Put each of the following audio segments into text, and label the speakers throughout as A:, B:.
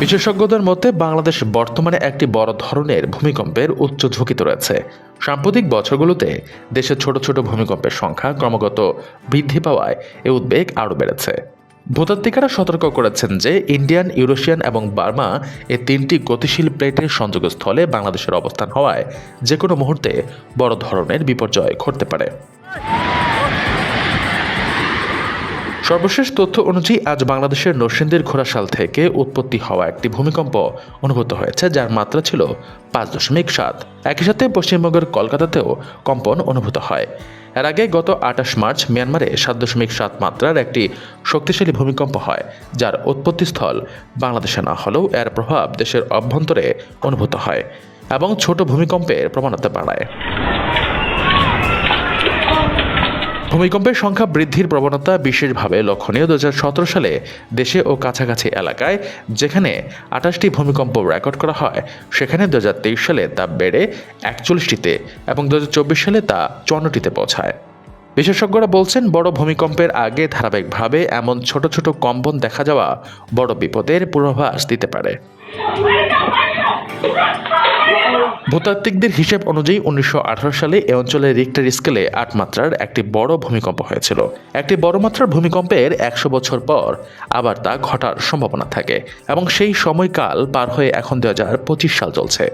A: বিশেষজ্ঞদের মতে, বাংলাদেশ বর্তমানে একটি বড় ধরনের ভূমিকম্পের উচ্চ ঝুঁকিতে রয়েছে। সাম্প্রতিক বছরগুলোতে দেশে ছোট ছোট ভূমিকম্পের সংখ্যা ক্রমাগত বৃদ্ধি পাওয়ায় এ উদ্বেগ আরও বেড়েছে। ভূতাত্ত্বিকারা সতর্ক করেছেন যে, ইন্ডিয়ান, ইউরোশিয়ান এবং বার্মা এ তিনটি গতিশীল প্লেটের সংযোগস্থলে বাংলাদেশের অবস্থান হওয়ায় যে কোনো মুহূর্তে বড় ধরনের বিপর্যয় ঘটতে পারে। সর্বশেষ তথ্য অনুযায়ী, আজ বাংলাদেশের নরসিংদীর ঘোড়াশাল থেকে উৎপত্তি হওয়া একটি ভূমিকম্প অনুভূত হয়েছে, যার মাত্রা ছিল পাঁচ দশমিক সাত। একই সাথে পশ্চিমবঙ্গের কলকাতাতেও কম্পন অনুভূত হয়। এর আগে গত আঠাশ মার্চ মিয়ানমারে সাত দশমিক সাত মাত্রার একটি শক্তিশালী ভূমিকম্প হয়, যার উৎপত্তিস্থল বাংলাদেশে না হলেও এর প্রভাব দেশের অভ্যন্তরে অনুভূত হয় এবং ছোট ভূমিকম্পের প্রবণতা বাড়ায়। ভূমিকম্পের সংখ্যা বৃদ্ধির প্রবণতা বিশেষভাবে লক্ষণীয়। দু হাজার সতেরো সালে দেশে ও কাছাকাছি এলাকায় যেখানে আঠাশটি ভূমিকম্প রেকর্ড করা হয়, সেখানে দু হাজার তেইশ সালে তা বেড়ে একচল্লিশটিতে এবং দুহাজার চব্বিশ সালে তা চুয়ান্নটিতে পৌঁছায়। বিশেষজ্ঞরা বলছেন, বড় ভূমিকম্পের আগে ধারাবাহিকভাবে এমন ছোট ছোট কম্পন দেখা যাওয়া বড় বিপদের পূর্বাভাস দিতে পারে। ভূতাত্ত্বিকদের হিসেব অনুযায়ী উনিশশো আঠারো সালে এ অঞ্চলে রিক্টার স্কেলে আট মাত্রার একটি বড় ভূমিকম্প হয়েছিল। একটি বড় মাত্রার ভূমিকম্পের একশো বছর পর আবার তা ঘটার সম্ভাবনা থাকে এবং সেই সময়কাল পার হয়ে এখন দু হাজার পঁচিশ সাল চলছে।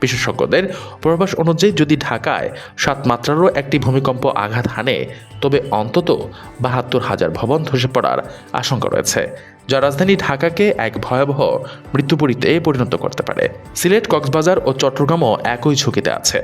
A: বিশেষজ্ঞদের পূর্বাভাস অনুযায়ী যদি ঢাকায় সাত মাত্রারও একটি ভূমিকম্প আঘাত হানে, তবে অন্তত বাহাত্তর হাজার ভবন ধসে পড়ার আশঙ্কা রয়েছে। যা রাজধানী ঢাকাকে এক ভয়াবহ মৃত্যুপুরীতে পরিণত করতে পারে। সিলেট, কক্সবাজার ও চট্টগ্রামও একই ঝুঁকিতে আছে।